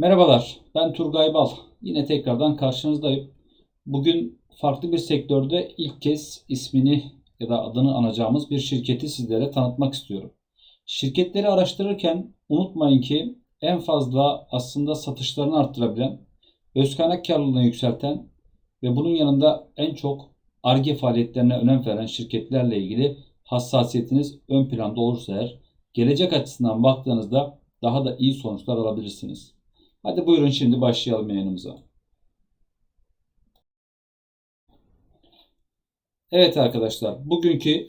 Merhabalar, ben Turgay Bal. Yine tekrardan karşınızdayım. Bugün farklı bir sektörde ilk kez ismini ya da adını anacağımız bir şirketi sizlere tanıtmak istiyorum. Şirketleri araştırırken unutmayın ki en fazla aslında satışlarını arttırabilen, öz kaynak karlılığını yükselten ve bunun yanında en çok ARGE faaliyetlerine önem veren şirketlerle ilgili hassasiyetiniz ön planda olursa eğer gelecek açısından baktığınızda daha da iyi sonuçlar alabilirsiniz. Hadi buyurun şimdi başlayalım yayınımıza. Evet arkadaşlar, bugünkü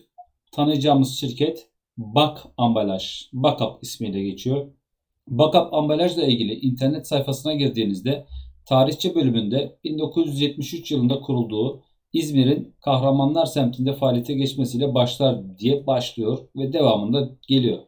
tanıyacağımız şirket Bak Ambalaj, Bakap ismiyle geçiyor. Bakap Ambalajla ilgili internet sayfasına girdiğinizde tarihçi bölümünde 1973 yılında kurulduğu İzmir'in Kahramanlar semtinde faaliyete geçmesiyle başlar diye başlıyor ve devamında geliyor.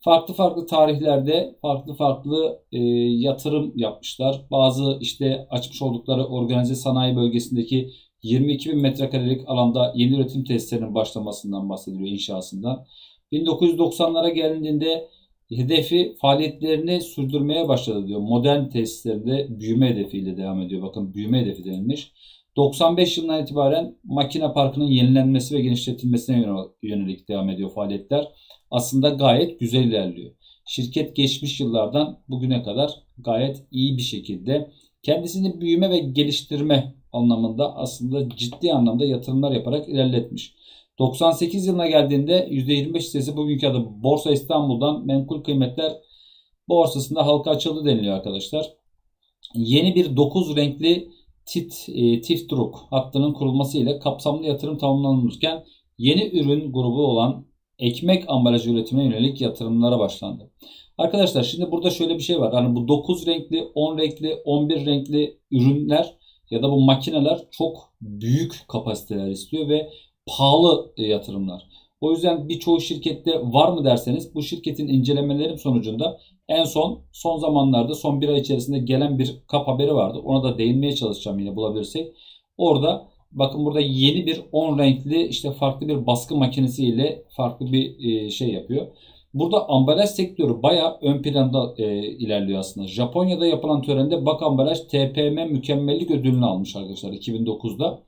Farklı farklı tarihlerde farklı farklı e, yatırım yapmışlar. Bazı işte açmış oldukları organize sanayi bölgesindeki 22 bin metrekarelik alanda yeni üretim tesislerinin başlamasından bahsediliyor inşasından. 1990'lara gelindiğinde hedefi faaliyetlerini sürdürmeye başladı diyor. Modern tesislerinde büyüme hedefiyle devam ediyor. Bakın büyüme hedefi denilmiş. 95 yılından itibaren makine parkının yenilenmesi ve genişletilmesine yönelik devam ediyor faaliyetler. Aslında gayet güzel ilerliyor. Şirket geçmiş yıllardan bugüne kadar gayet iyi bir şekilde kendisini büyüme ve geliştirme anlamında aslında ciddi anlamda yatırımlar yaparak ilerletmiş. 98 yılına geldiğinde %25 hissesi bugünkü adı Borsa İstanbul'dan menkul kıymetler borsasında halka açıldı deniliyor arkadaşlar. Yeni bir 9 renkli TIT, e, TIFTRUK hattının kurulması ile kapsamlı yatırım tamamlanırken yeni ürün grubu olan ekmek ambalajı üretimine yönelik yatırımlara başlandı. Arkadaşlar şimdi burada şöyle bir şey var. Hani bu 9 renkli, 10 renkli, 11 renkli ürünler ya da bu makineler çok büyük kapasiteler istiyor ve pahalı e, yatırımlar. O yüzden birçoğu şirkette var mı derseniz bu şirketin incelemelerim sonucunda en son son zamanlarda son bir ay içerisinde gelen bir kap haberi vardı. Ona da değinmeye çalışacağım yine bulabilirsek. Orada bakın burada yeni bir 10 renkli işte farklı bir baskı makinesi ile farklı bir e, şey yapıyor. Burada ambalaj sektörü baya ön planda e, ilerliyor aslında. Japonya'da yapılan törende Bak Ambalaj TPM mükemmellik ödülünü almış arkadaşlar 2009'da.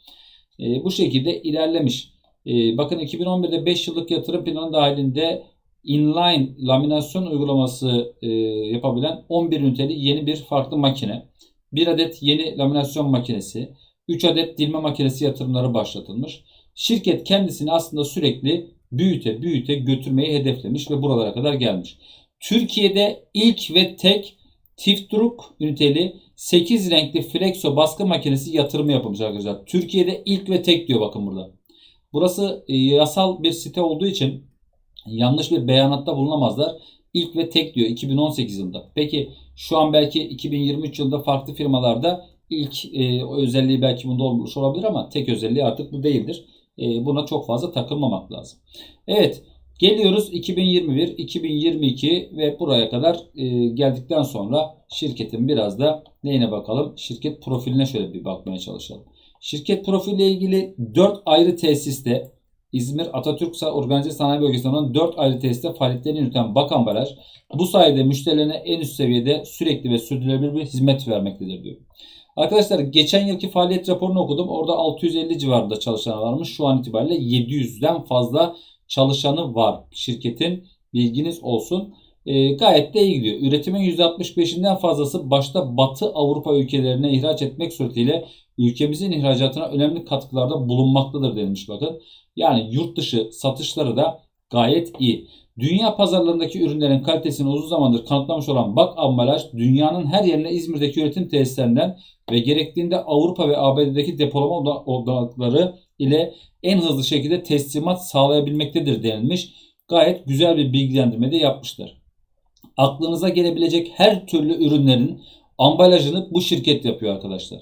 E, bu şekilde ilerlemiş. E, bakın 2011'de 5 yıllık yatırım planı dahilinde inline laminasyon uygulaması e, yapabilen 11 üniteli yeni bir farklı makine. 1 adet yeni laminasyon makinesi, 3 adet dilme makinesi yatırımları başlatılmış. Şirket kendisini aslında sürekli büyüte büyüte götürmeyi hedeflemiş ve buralara kadar gelmiş. Türkiye'de ilk ve tek Tiftruk üniteli 8 renkli Flexo baskı makinesi yatırımı yapılmış arkadaşlar. Türkiye'de ilk ve tek diyor bakın burada. Burası e, yasal bir site olduğu için yanlış bir beyanatta bulunamazlar. İlk ve tek diyor 2018 yılında. Peki şu an belki 2023 yılında farklı firmalarda ilk e, özelliği belki bunda olmuş olabilir ama tek özelliği artık bu değildir. E, buna çok fazla takılmamak lazım. Evet geliyoruz 2021, 2022 ve buraya kadar e, geldikten sonra şirketin biraz da neyine bakalım? Şirket profiline şöyle bir bakmaya çalışalım. Şirket profiliyle ilgili 4 ayrı tesiste İzmir Atatürk Organize Sanayi Bölgesi'nde olan 4 ayrı tesiste faaliyetlerini yürüten Bakan Baraj bu sayede müşterilerine en üst seviyede sürekli ve sürdürülebilir bir hizmet vermektedir diyor. Arkadaşlar geçen yılki faaliyet raporunu okudum. Orada 650 civarında çalışanı varmış. Şu an itibariyle 700'den fazla çalışanı var şirketin. Bilginiz olsun. E, gayet de iyi gidiyor. Üretimin %65'inden fazlası başta Batı Avrupa ülkelerine ihraç etmek suretiyle ülkemizin ihracatına önemli katkılarda bulunmaktadır denilmiş bakın. Yani yurt dışı satışları da gayet iyi. Dünya pazarlarındaki ürünlerin kalitesini uzun zamandır kanıtlamış olan Bak Ambalaj dünyanın her yerine İzmir'deki üretim tesislerinden ve gerektiğinde Avrupa ve ABD'deki depolama odaları ile en hızlı şekilde teslimat sağlayabilmektedir denilmiş. Gayet güzel bir bilgilendirme de yapmışlar. Aklınıza gelebilecek her türlü ürünlerin ambalajını bu şirket yapıyor arkadaşlar.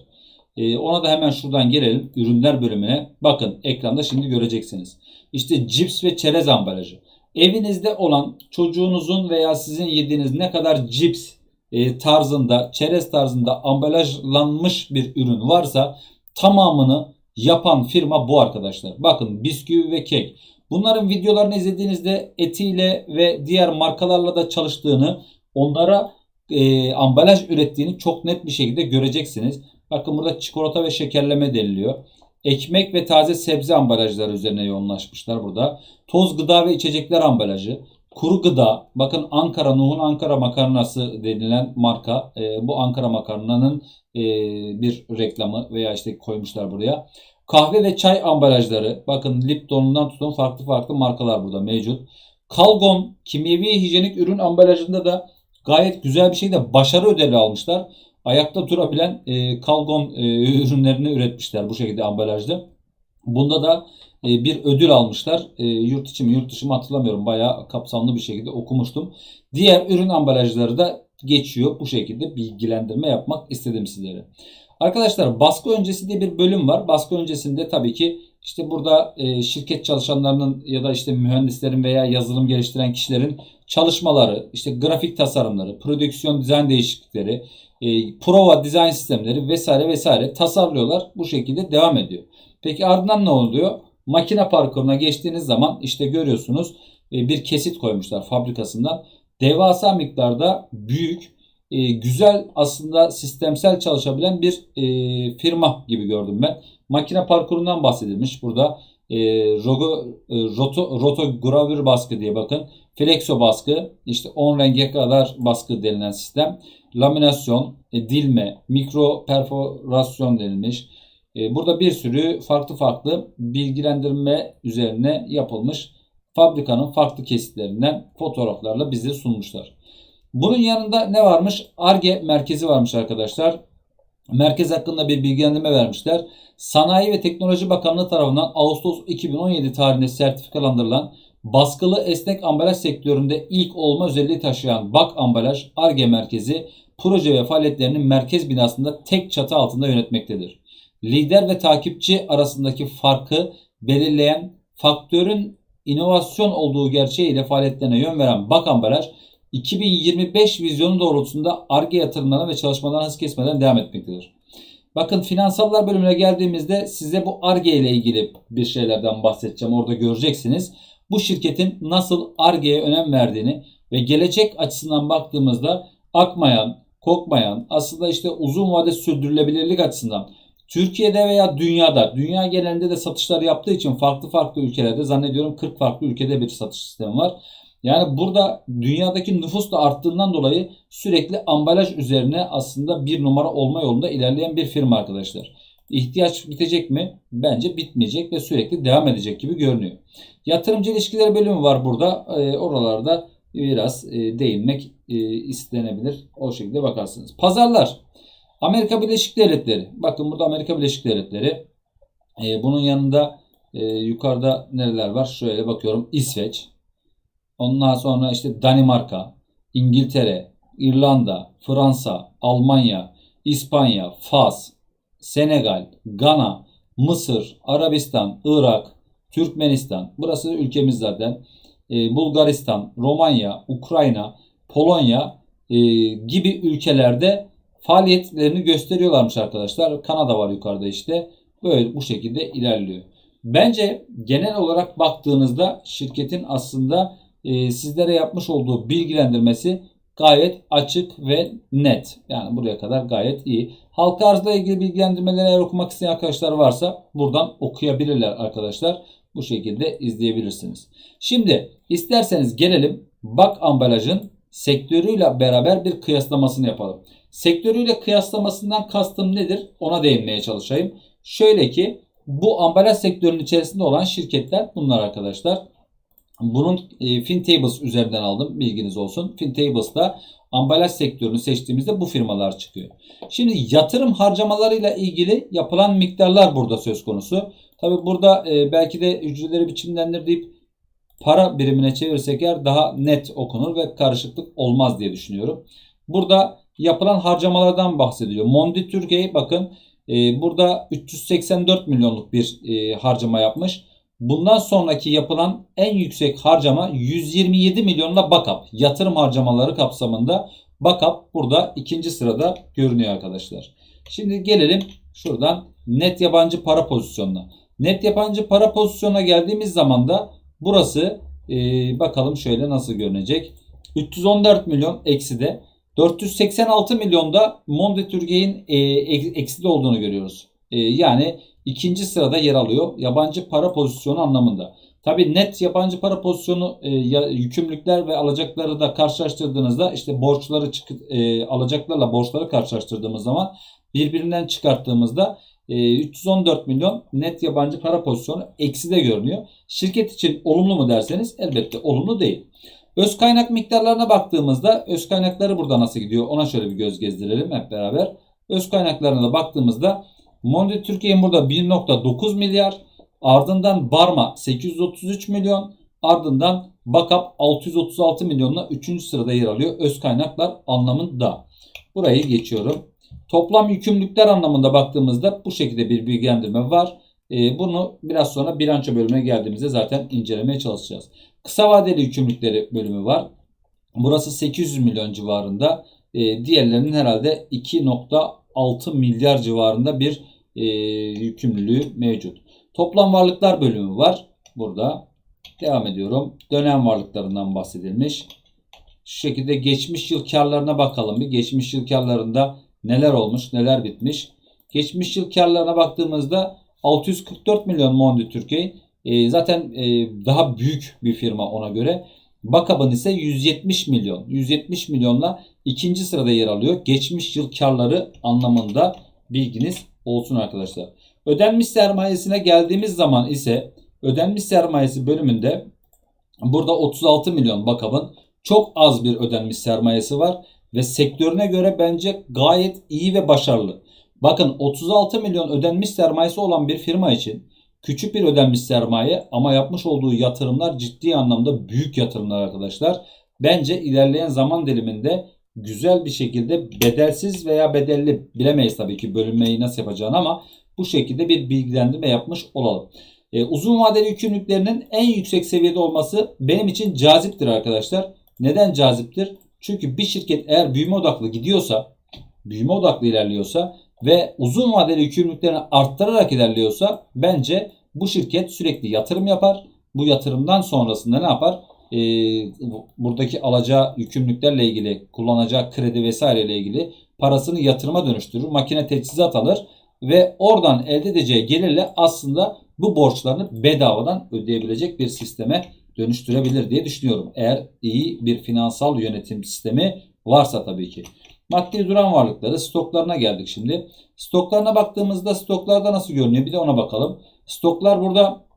Ee, ona da hemen şuradan gelelim ürünler bölümüne. Bakın ekranda şimdi göreceksiniz. İşte cips ve çerez ambalajı. Evinizde olan çocuğunuzun veya sizin yediğiniz ne kadar cips e, tarzında, çerez tarzında ambalajlanmış bir ürün varsa tamamını yapan firma bu arkadaşlar. Bakın bisküvi ve kek. Bunların videolarını izlediğinizde etiyle ve diğer markalarla da çalıştığını, onlara e, ambalaj ürettiğini çok net bir şekilde göreceksiniz. Bakın burada çikolata ve şekerleme deniliyor. Ekmek ve taze sebze ambalajları üzerine yoğunlaşmışlar burada. Toz gıda ve içecekler ambalajı. Kuru gıda. Bakın Ankara, Nuh'un Ankara makarnası denilen marka. E, bu Ankara makarnanın e, bir reklamı veya işte koymuşlar buraya. Kahve ve çay ambalajları. Bakın Lipton'dan tutun farklı farklı markalar burada mevcut. Kalgon kimyevi hijyenik ürün ambalajında da gayet güzel bir şekilde başarı ödeli almışlar. Ayakta durabilen e, Kalgon e, ürünlerini üretmişler bu şekilde ambalajda. Bunda da e, bir ödül almışlar. E, yurt içi mi yurt dışı mı hatırlamıyorum. Bayağı kapsamlı bir şekilde okumuştum. Diğer ürün ambalajları da geçiyor. Bu şekilde bilgilendirme yapmak istedim sizlere. Arkadaşlar baskı öncesi diye bir bölüm var. Baskı öncesinde tabii ki işte burada e, şirket çalışanlarının ya da işte mühendislerin veya yazılım geliştiren kişilerin çalışmaları, işte grafik tasarımları, prodüksiyon dizayn değişiklikleri, e, prova dizayn sistemleri vesaire vesaire tasarlıyorlar. Bu şekilde devam ediyor. Peki ardından ne oluyor? Makine parkuruna geçtiğiniz zaman işte görüyorsunuz e, bir kesit koymuşlar fabrikasından. Devasa miktarda büyük, e, güzel aslında sistemsel çalışabilen bir e, firma gibi gördüm ben. Makine parkurundan bahsedilmiş. Burada e, rogo, e, roto, rotogravür baskı diye bakın. Flexo baskı, işte 10 renge kadar baskı denilen sistem. Laminasyon, e, dilme, mikro perforasyon denilmiş. E, burada bir sürü farklı farklı bilgilendirme üzerine yapılmış fabrikanın farklı kesitlerinden fotoğraflarla bize sunmuşlar. Bunun yanında ne varmış? ARGE merkezi varmış arkadaşlar. Merkez hakkında bir bilgilendirme vermişler. Sanayi ve Teknoloji Bakanlığı tarafından Ağustos 2017 tarihinde sertifikalandırılan baskılı esnek ambalaj sektöründe ilk olma özelliği taşıyan BAK Ambalaj ARGE Merkezi proje ve faaliyetlerini merkez binasında tek çatı altında yönetmektedir. Lider ve takipçi arasındaki farkı belirleyen faktörün inovasyon olduğu gerçeğiyle faaliyetlerine yön veren BAK Ambalaj 2025 vizyonu doğrultusunda ARGE yatırımlarına ve çalışmalarına hız kesmeden devam etmektedir. Bakın finansallar bölümüne geldiğimizde size bu ARGE ile ilgili bir şeylerden bahsedeceğim. Orada göreceksiniz. Bu şirketin nasıl ARGE'ye önem verdiğini ve gelecek açısından baktığımızda akmayan, kokmayan, aslında işte uzun vade sürdürülebilirlik açısından Türkiye'de veya dünyada, dünya genelinde de satışlar yaptığı için farklı farklı ülkelerde zannediyorum 40 farklı ülkede bir satış sistemi var. Yani burada dünyadaki nüfus da arttığından dolayı sürekli ambalaj üzerine aslında bir numara olma yolunda ilerleyen bir firma arkadaşlar. İhtiyaç bitecek mi? Bence bitmeyecek ve sürekli devam edecek gibi görünüyor. Yatırımcı ilişkileri bölümü var burada. E, oralarda biraz e, değinmek e, istenebilir. O şekilde bakarsınız. Pazarlar. Amerika Birleşik Devletleri. Bakın burada Amerika Birleşik Devletleri. E, bunun yanında e, yukarıda nereler var? Şöyle bakıyorum. İsveç. Ondan sonra işte Danimarka, İngiltere, İrlanda, Fransa, Almanya, İspanya, Fas, Senegal, Gana, Mısır, Arabistan, Irak, Türkmenistan. Burası ülkemiz zaten. Ee, Bulgaristan, Romanya, Ukrayna, Polonya e, gibi ülkelerde faaliyetlerini gösteriyorlarmış arkadaşlar. Kanada var yukarıda işte. Böyle bu şekilde ilerliyor. Bence genel olarak baktığınızda şirketin aslında e, sizlere yapmış olduğu bilgilendirmesi gayet açık ve net. Yani buraya kadar gayet iyi. Halka arzla ilgili bilgilendirmeleri eğer okumak isteyen arkadaşlar varsa buradan okuyabilirler arkadaşlar. Bu şekilde izleyebilirsiniz. Şimdi isterseniz gelelim bak ambalajın sektörüyle beraber bir kıyaslamasını yapalım. Sektörüyle kıyaslamasından kastım nedir? Ona değinmeye çalışayım. Şöyle ki bu ambalaj sektörünün içerisinde olan şirketler bunlar arkadaşlar. Bunun e, FinTables üzerinden aldım. Bilginiz olsun. FinTables'ta ambalaj sektörünü seçtiğimizde bu firmalar çıkıyor. Şimdi yatırım harcamalarıyla ilgili yapılan miktarlar burada söz konusu. Tabi burada e, belki de hücreleri biçimlendirip para birimine çevirsek eğer daha net okunur ve karışıklık olmaz diye düşünüyorum. Burada yapılan harcamalardan bahsediyor. Mondi Türkiye bakın e, burada 384 milyonluk bir e, harcama yapmış. Bundan sonraki yapılan en yüksek harcama 127 milyonla Bakap. Yatırım harcamaları kapsamında Bakap burada ikinci sırada görünüyor arkadaşlar. Şimdi gelelim şuradan net yabancı para pozisyonuna. Net yabancı para pozisyonuna geldiğimiz zaman da burası e, bakalım şöyle nasıl görünecek. 314 milyon eksi de 486 milyonda Mondetürge'nin e, ekside olduğunu görüyoruz. E, yani ikinci sırada yer alıyor yabancı para pozisyonu anlamında. Tabi net yabancı para pozisyonu e, yükümlülükler ve alacakları da karşılaştırdığınızda işte borçları çık, e, alacaklarla borçları karşılaştırdığımız zaman birbirinden çıkarttığımızda e, 314 milyon net yabancı para pozisyonu eksi de görünüyor. Şirket için olumlu mu derseniz elbette olumlu değil. Öz kaynak miktarlarına baktığımızda öz kaynakları burada nasıl gidiyor ona şöyle bir göz gezdirelim hep beraber. Öz kaynaklarına da baktığımızda Mondi Türkiye'nin burada 1.9 milyar ardından Barma 833 milyon ardından Bakap 636 milyonla 3. sırada yer alıyor öz kaynaklar anlamında. Burayı geçiyorum. Toplam yükümlülükler anlamında baktığımızda bu şekilde bir bilgilendirme var. Ee, bunu biraz sonra bilanço bölümüne geldiğimizde zaten incelemeye çalışacağız. Kısa vadeli yükümlülükleri bölümü var. Burası 800 milyon civarında. E, diğerlerinin herhalde 2.6 milyar civarında bir e, yükümlülüğü mevcut. Toplam varlıklar bölümü var. Burada devam ediyorum. Dönem varlıklarından bahsedilmiş. Şu şekilde geçmiş yıl karlarına bakalım bir. Geçmiş yıl karlarında neler olmuş, neler bitmiş. Geçmiş yıl karlarına baktığımızda 644 milyon Mondi Türkiye e, zaten e, daha büyük bir firma ona göre. Bakab'ın ise 170 milyon. 170 milyonla ikinci sırada yer alıyor. Geçmiş yıl karları anlamında bilginiz olsun arkadaşlar. Ödenmiş sermayesine geldiğimiz zaman ise ödenmiş sermayesi bölümünde burada 36 milyon Bakab'ın çok az bir ödenmiş sermayesi var ve sektörüne göre bence gayet iyi ve başarılı. Bakın 36 milyon ödenmiş sermayesi olan bir firma için Küçük bir ödenmiş sermaye ama yapmış olduğu yatırımlar ciddi anlamda büyük yatırımlar arkadaşlar. Bence ilerleyen zaman diliminde güzel bir şekilde bedelsiz veya bedelli bilemeyiz tabii ki bölünmeyi nasıl yapacağını ama bu şekilde bir bilgilendirme yapmış olalım. Ee, uzun vadeli yükümlülüklerinin en yüksek seviyede olması benim için caziptir arkadaşlar. Neden caziptir? Çünkü bir şirket eğer büyüme odaklı gidiyorsa, büyüme odaklı ilerliyorsa ve uzun vadeli yükümlülüklerini arttırarak ilerliyorsa bence bu şirket sürekli yatırım yapar. Bu yatırımdan sonrasında ne yapar? Ee, buradaki alacağı yükümlülüklerle ilgili kullanacağı kredi vesaire ile ilgili parasını yatırıma dönüştürür. Makine teçhizat alır ve oradan elde edeceği gelirle aslında bu borçlarını bedavadan ödeyebilecek bir sisteme dönüştürebilir diye düşünüyorum. Eğer iyi bir finansal yönetim sistemi varsa tabii ki. Maddi duran varlıkları stoklarına geldik şimdi. Stoklarına baktığımızda stoklarda nasıl görünüyor bir de ona bakalım. Stoklar burada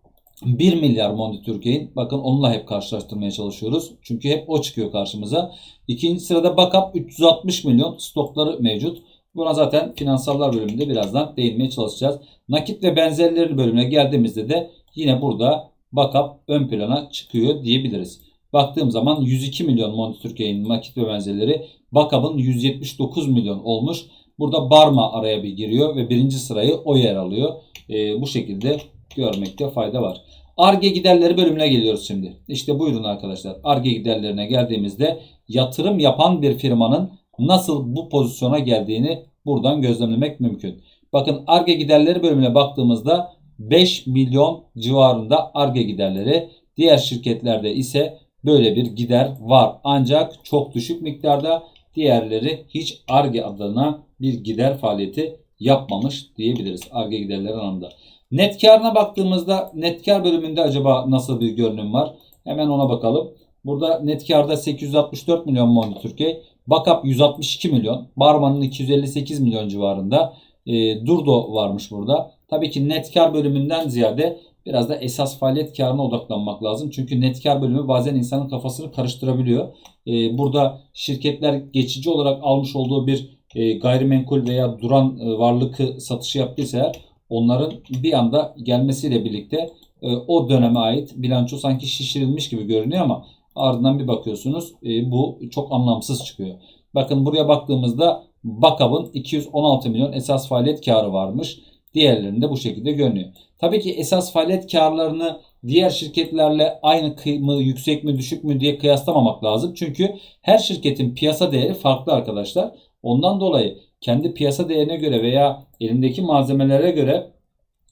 1 milyar Mondi Türkiye'nin. Bakın onunla hep karşılaştırmaya çalışıyoruz. Çünkü hep o çıkıyor karşımıza. İkinci sırada Bakap 360 milyon stokları mevcut. Buna zaten finansallar bölümünde birazdan değinmeye çalışacağız. Nakit ve benzerleri bölümüne geldiğimizde de yine burada Bakap ön plana çıkıyor diyebiliriz. Baktığım zaman 102 milyon Mondi Türkiye'nin nakit ve benzerleri Bakab'ın 179 milyon olmuş. Burada Barma araya bir giriyor ve birinci sırayı o yer alıyor. E, bu şekilde görmekte fayda var. Arge giderleri bölümüne geliyoruz şimdi. İşte buyurun arkadaşlar. Arge giderlerine geldiğimizde yatırım yapan bir firmanın nasıl bu pozisyona geldiğini buradan gözlemlemek mümkün. Bakın Arge giderleri bölümüne baktığımızda 5 milyon civarında Arge giderleri. Diğer şirketlerde ise böyle bir gider var. Ancak çok düşük miktarda diğerleri hiç ARGE adına bir gider faaliyeti yapmamış diyebiliriz. ARGE giderleri anlamda. Net karına baktığımızda net kar bölümünde acaba nasıl bir görünüm var? Hemen ona bakalım. Burada net karda 864 milyon Mondi Türkiye. Bakap 162 milyon. Barman'ın 258 milyon civarında. E, Durdo varmış burada. Tabii ki net kar bölümünden ziyade biraz da esas faaliyet karına odaklanmak lazım. Çünkü net kar bölümü bazen insanın kafasını karıştırabiliyor. Ee, burada şirketler geçici olarak almış olduğu bir e, gayrimenkul veya duran e, varlık satışı yaptıysa onların bir anda gelmesiyle birlikte e, o döneme ait bilanço sanki şişirilmiş gibi görünüyor ama ardından bir bakıyorsunuz bu çok anlamsız çıkıyor. Bakın buraya baktığımızda Bakab'ın 216 milyon esas faaliyet karı varmış. Diğerlerinde bu şekilde görünüyor. Tabii ki esas faaliyet karlarını diğer şirketlerle aynı mı, yüksek mi, düşük mü diye kıyaslamamak lazım. Çünkü her şirketin piyasa değeri farklı arkadaşlar. Ondan dolayı kendi piyasa değerine göre veya elindeki malzemelere göre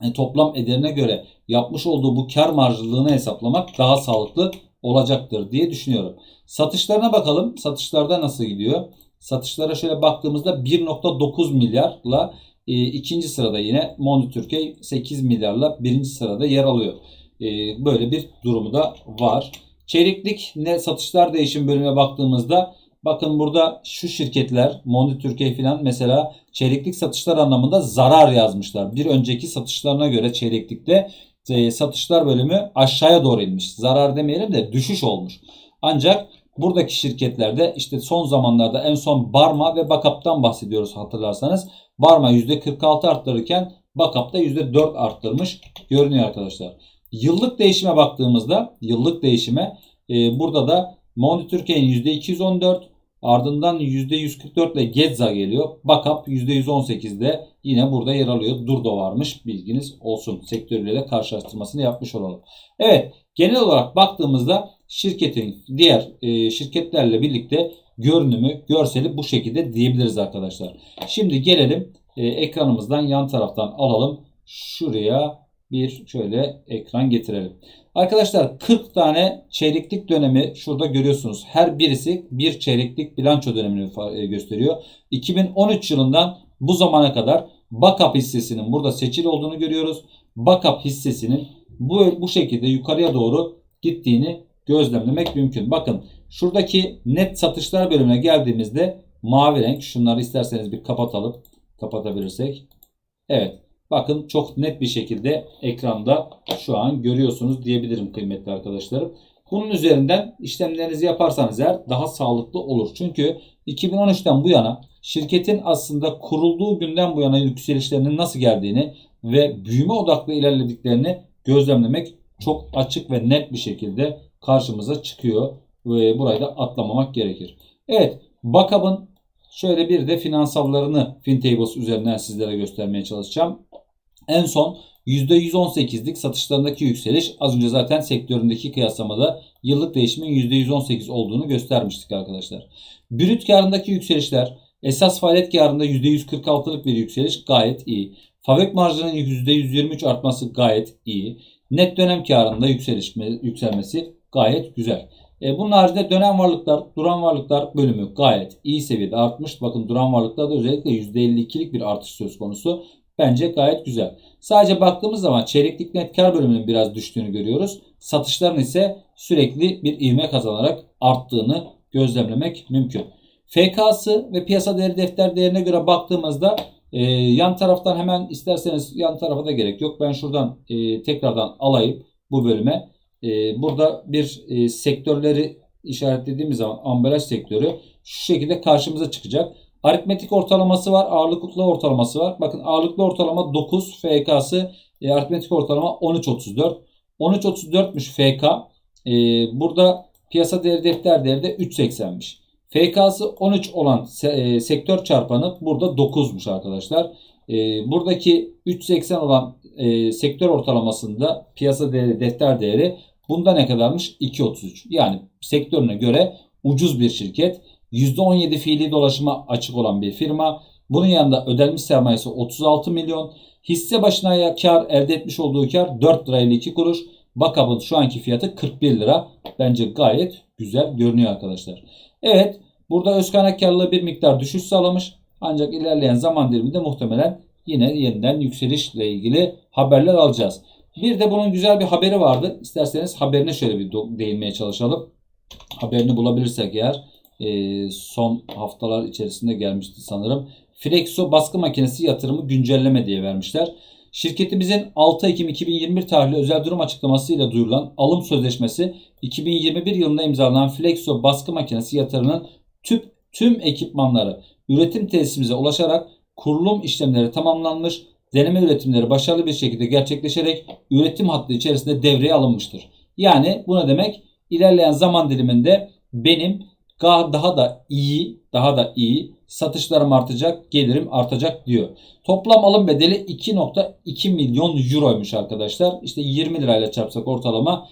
e, toplam ederine göre yapmış olduğu bu kar marjlılığını hesaplamak daha sağlıklı olacaktır diye düşünüyorum. Satışlarına bakalım. Satışlarda nasıl gidiyor? Satışlara şöyle baktığımızda 1.9 milyarla e, ikinci sırada yine Mondi Türkiye 8 milyarla birinci sırada yer alıyor. E, böyle bir durumu da var. Çeyreklik ne satışlar değişim bölümüne baktığımızda bakın burada şu şirketler Mondi Türkiye filan mesela çeyreklik satışlar anlamında zarar yazmışlar. Bir önceki satışlarına göre çeyreklikte e, satışlar bölümü aşağıya doğru inmiş. Zarar demeyelim de düşüş olmuş. Ancak buradaki şirketlerde işte son zamanlarda en son Barma ve Bakap'tan bahsediyoruz hatırlarsanız. Barma %46 arttırırken Bakap da %4 arttırmış görünüyor arkadaşlar. Yıllık değişime baktığımızda yıllık değişime e, burada da Mondi Türkiye'nin %214 ardından %144 ile Getza geliyor. Bakap %118'de yine burada yer alıyor. Durdo varmış bilginiz olsun. Sektörleriyle karşılaştırmasını yapmış olalım. Evet genel olarak baktığımızda şirketin diğer e, şirketlerle birlikte görünümü, görseli bu şekilde diyebiliriz arkadaşlar. Şimdi gelelim e, ekranımızdan yan taraftan alalım. Şuraya bir şöyle ekran getirelim. Arkadaşlar 40 tane çeyreklik dönemi şurada görüyorsunuz. Her birisi bir çeyreklik bilanço dönemini e, gösteriyor. 2013 yılından bu zamana kadar Bakap hissesinin burada seçili olduğunu görüyoruz. Bakap hissesinin bu, bu şekilde yukarıya doğru gittiğini gözlemlemek mümkün. Bakın şuradaki net satışlar bölümüne geldiğimizde mavi renk şunları isterseniz bir kapatalım. Kapatabilirsek. Evet. Bakın çok net bir şekilde ekranda şu an görüyorsunuz diyebilirim kıymetli arkadaşlarım. Bunun üzerinden işlemlerinizi yaparsanız eğer daha sağlıklı olur. Çünkü 2013'ten bu yana şirketin aslında kurulduğu günden bu yana yükselişlerinin nasıl geldiğini ve büyüme odaklı ilerlediklerini gözlemlemek çok açık ve net bir şekilde karşımıza çıkıyor. Burayı da atlamamak gerekir. Evet Bakab'ın şöyle bir de finansallarını FinTables üzerinden sizlere göstermeye çalışacağım. En son %118'lik satışlarındaki yükseliş az önce zaten sektöründeki kıyaslamada yıllık değişimin %118 olduğunu göstermiştik arkadaşlar. Brüt karındaki yükselişler esas faaliyet karında %146'lık bir yükseliş gayet iyi. Fabrik marjının %123 artması gayet iyi. Net dönem karında yükseliş, yükselmesi gayet güzel. E, bunun haricinde dönem varlıklar, duran varlıklar bölümü gayet iyi seviyede artmış. Bakın duran varlıklarda özellikle %52'lik bir artış söz konusu. Bence gayet güzel. Sadece baktığımız zaman çeyreklik net kar bölümünün biraz düştüğünü görüyoruz. Satışların ise sürekli bir ivme kazanarak arttığını gözlemlemek mümkün. FK'sı ve piyasa değeri defter değerine göre baktığımızda e, yan taraftan hemen isterseniz yan tarafa da gerek yok. Ben şuradan e, tekrardan alayım bu bölüme. E, burada bir e, sektörleri işaretlediğimiz zaman ambalaj sektörü şu şekilde karşımıza çıkacak. Aritmetik ortalaması var. Ağırlıklı ortalaması var. Bakın ağırlıklı ortalama 9. FK'sı e, aritmetik ortalama 13.34. 13.34'müş FK. E, burada piyasa değeri defter değeri de 3.80'miş. FK'sı 13 olan e, sektör çarpanı burada 9'muş arkadaşlar. E, buradaki 3.80 olan e, sektör ortalamasında piyasa değeri defter değeri bunda ne kadarmış? 2.33. Yani sektörüne göre ucuz bir şirket. %17 fiili dolaşıma açık olan bir firma. Bunun yanında ödenmiş sermayesi 36 milyon. Hisse başına kar elde etmiş olduğu kar 4 lira 52 kuruş. Bakab'ın şu anki fiyatı 41 lira. Bence gayet güzel görünüyor arkadaşlar. Evet burada öz kaynakkarlığı bir miktar düşüş sağlamış. Ancak ilerleyen zaman diliminde muhtemelen yine yeniden yükselişle ilgili haberler alacağız. Bir de bunun güzel bir haberi vardı. İsterseniz haberine şöyle bir değinmeye çalışalım. Haberini bulabilirsek eğer e, son haftalar içerisinde gelmişti sanırım. Flexo baskı makinesi yatırımı güncelleme diye vermişler. Şirketimizin 6 Ekim 2021 tarihli özel durum açıklamasıyla duyurulan alım sözleşmesi 2021 yılında imzalanan Flexo baskı makinesi yatırımının tüm, tüm ekipmanları üretim tesisimize ulaşarak kurulum işlemleri tamamlanmış, deneme üretimleri başarılı bir şekilde gerçekleşerek üretim hattı içerisinde devreye alınmıştır. Yani bu ne demek? İlerleyen zaman diliminde benim daha da iyi, daha da iyi satışlarım artacak, gelirim artacak diyor. Toplam alım bedeli 2.2 milyon euroymuş arkadaşlar. İşte 20 lirayla çarpsak ortalama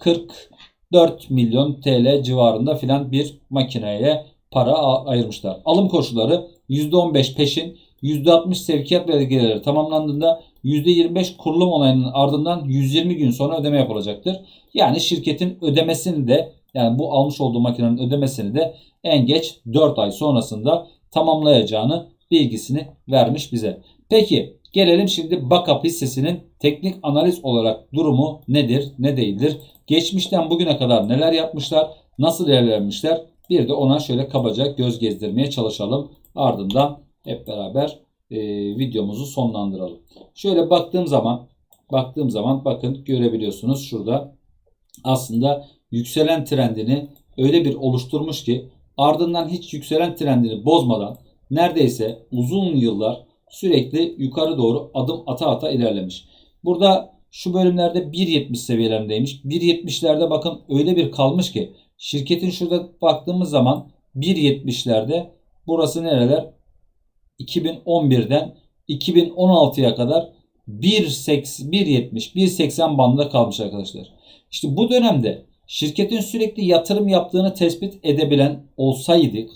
44 milyon TL civarında filan bir makineye para ayırmışlar. Alım koşulları %15 peşin, %60 sevkiyat belgeleri tamamlandığında %25 kurulum onayının ardından 120 gün sonra ödeme yapılacaktır. Yani şirketin ödemesini de yani bu almış olduğu makinenin ödemesini de en geç 4 ay sonrasında tamamlayacağını bilgisini vermiş bize. Peki gelelim şimdi backup hissesinin teknik analiz olarak durumu nedir, ne değildir? Geçmişten bugüne kadar neler yapmışlar, nasıl ilerlemişler? Bir de ona şöyle kabaca göz gezdirmeye çalışalım. Ardından hep beraber e, videomuzu sonlandıralım. Şöyle baktığım zaman baktığım zaman bakın görebiliyorsunuz şurada aslında yükselen trendini öyle bir oluşturmuş ki ardından hiç yükselen trendini bozmadan neredeyse uzun yıllar sürekli yukarı doğru adım ata ata ilerlemiş. Burada şu bölümlerde 1.70 seviyelerindeymiş. 1.70'lerde bakın öyle bir kalmış ki şirketin şurada baktığımız zaman 1.70'lerde burası nereler? 2011'den 2016'ya kadar 1.80 1.70 1.80 bandında kalmış arkadaşlar. İşte bu dönemde şirketin sürekli yatırım yaptığını tespit edebilen olsaydık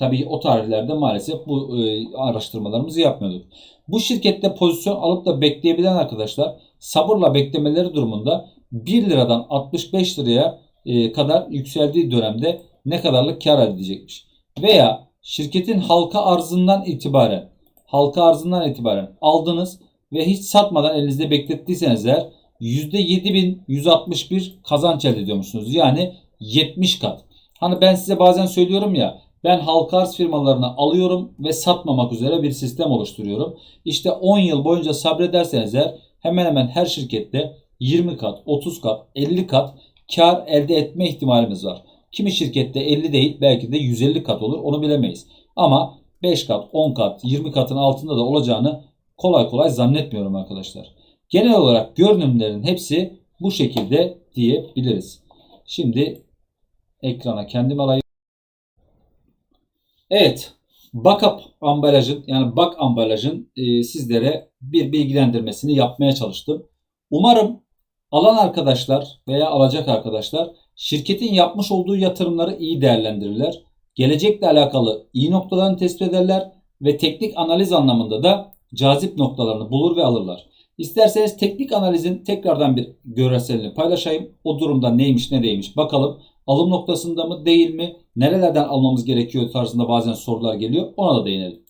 tabii o tarihlerde maalesef bu e, araştırmalarımızı yapmıyorduk. Bu şirkette pozisyon alıp da bekleyebilen arkadaşlar sabırla beklemeleri durumunda 1 liradan 65 liraya e, kadar yükseldiği dönemde ne kadarlık kar elde edecekmiş. Veya şirketin halka arzından itibaren halka arzından itibaren aldınız ve hiç satmadan elinizde beklettiyseniz eğer %7161 kazanç elde ediyormuşsunuz. Yani 70 kat. Hani ben size bazen söylüyorum ya ben halka arz firmalarını alıyorum ve satmamak üzere bir sistem oluşturuyorum. İşte 10 yıl boyunca sabrederseniz eğer hemen hemen her şirkette 20 kat, 30 kat, 50 kat kar elde etme ihtimalimiz var. Kimi şirkette 50 değil belki de 150 kat olur onu bilemeyiz. Ama 5 kat, 10 kat, 20 katın altında da olacağını kolay kolay zannetmiyorum arkadaşlar. Genel olarak görünümlerin hepsi bu şekilde diyebiliriz. Şimdi ekrana kendim alayım. Evet. Backup ambalajın yani bak ambalajın e, sizlere bir bilgilendirmesini yapmaya çalıştım. Umarım alan arkadaşlar veya alacak arkadaşlar şirketin yapmış olduğu yatırımları iyi değerlendirirler. Gelecekle alakalı iyi noktalarını tespit ederler ve teknik analiz anlamında da cazip noktalarını bulur ve alırlar. İsterseniz teknik analizin tekrardan bir görselini paylaşayım. O durumda neymiş ne değilmiş bakalım. Alım noktasında mı değil mi? Nerelerden almamız gerekiyor tarzında bazen sorular geliyor. Ona da değinelim.